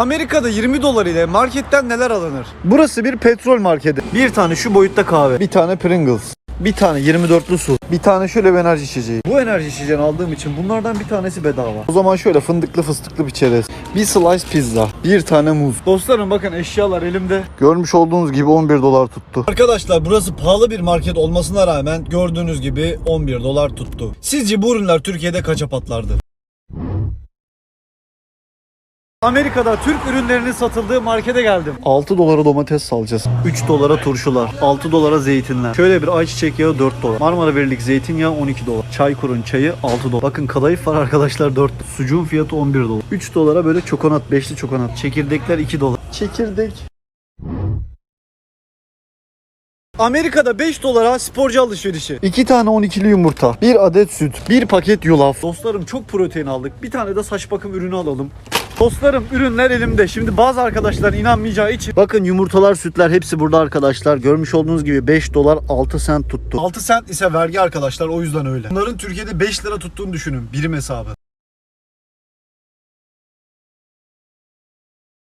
Amerika'da 20 dolar ile marketten neler alınır? Burası bir petrol marketi. Bir tane şu boyutta kahve. Bir tane Pringles. Bir tane 24'lü su. Bir tane şöyle bir enerji içeceği. Bu enerji içeceğini aldığım için bunlardan bir tanesi bedava. O zaman şöyle fındıklı fıstıklı bir çerez. Bir slice pizza. Bir tane muz. Dostlarım bakın eşyalar elimde. Görmüş olduğunuz gibi 11 dolar tuttu. Arkadaşlar burası pahalı bir market olmasına rağmen gördüğünüz gibi 11 dolar tuttu. Sizce bu ürünler Türkiye'de kaça patlardı? Amerika'da Türk ürünlerinin satıldığı markete geldim. 6 dolara domates salacağız. 3 dolara turşular. 6 dolara zeytinler. Şöyle bir ayçiçek yağı 4 dolar. Marmara Birlik zeytinyağı 12 dolar. Çaykur'un çayı 6 dolar. Bakın kadayıf var arkadaşlar 4 dolar. Sucuğun fiyatı 11 dolar. 3 dolara böyle çokonat, beşli çokonat. Çekirdekler 2 dolar. Çekirdek. Amerika'da 5 dolara sporcu alışverişi. 2 tane 12'li yumurta, 1 adet süt, 1 paket yulaf. Dostlarım çok protein aldık. Bir tane de saç bakım ürünü alalım. Dostlarım ürünler elimde. Şimdi bazı arkadaşlar inanmayacağı için. Bakın yumurtalar, sütler hepsi burada arkadaşlar. Görmüş olduğunuz gibi 5 dolar 6 sent tuttu. 6 sent ise vergi arkadaşlar o yüzden öyle. Bunların Türkiye'de 5 lira tuttuğunu düşünün birim hesabı.